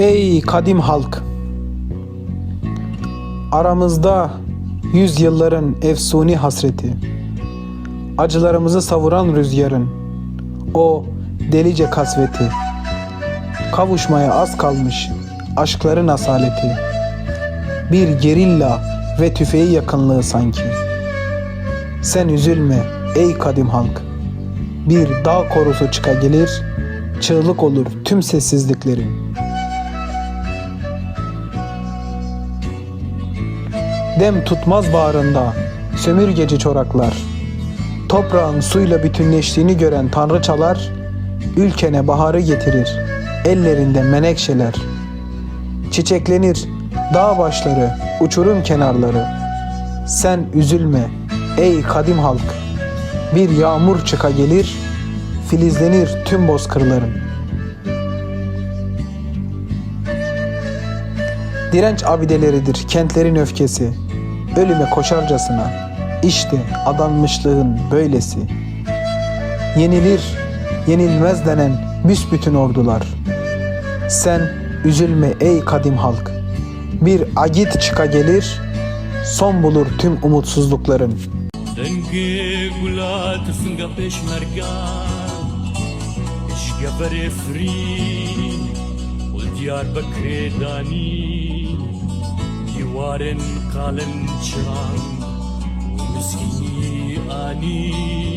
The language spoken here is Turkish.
Ey kadim halk! Aramızda yüzyılların efsuni hasreti, acılarımızı savuran rüzgarın, o delice kasveti, kavuşmaya az kalmış aşkların asaleti, bir gerilla ve tüfeği yakınlığı sanki. Sen üzülme ey kadim halk, bir dağ korusu çıka gelir, çığlık olur tüm sessizliklerin. Dem tutmaz bağrında sömürgeci çoraklar. Toprağın suyla bütünleştiğini gören tanrıçalar ülkene baharı getirir. Ellerinde menekşeler. Çiçeklenir dağ başları, uçurum kenarları. Sen üzülme ey kadim halk. Bir yağmur çıka gelir, filizlenir tüm bozkırların. Direnç abideleridir kentlerin öfkesi ölüme koşarcasına. İşte adanmışlığın böylesi. Yenilir, yenilmez denen büsbütün ordular. Sen üzülme ey kadim halk. Bir agit çıka gelir, son bulur tüm umutsuzlukların. Dengê gulat finga pêşmergan ji geberê firîn diyar bekrê danî Warren Kalen Chang, Whiskey Annie.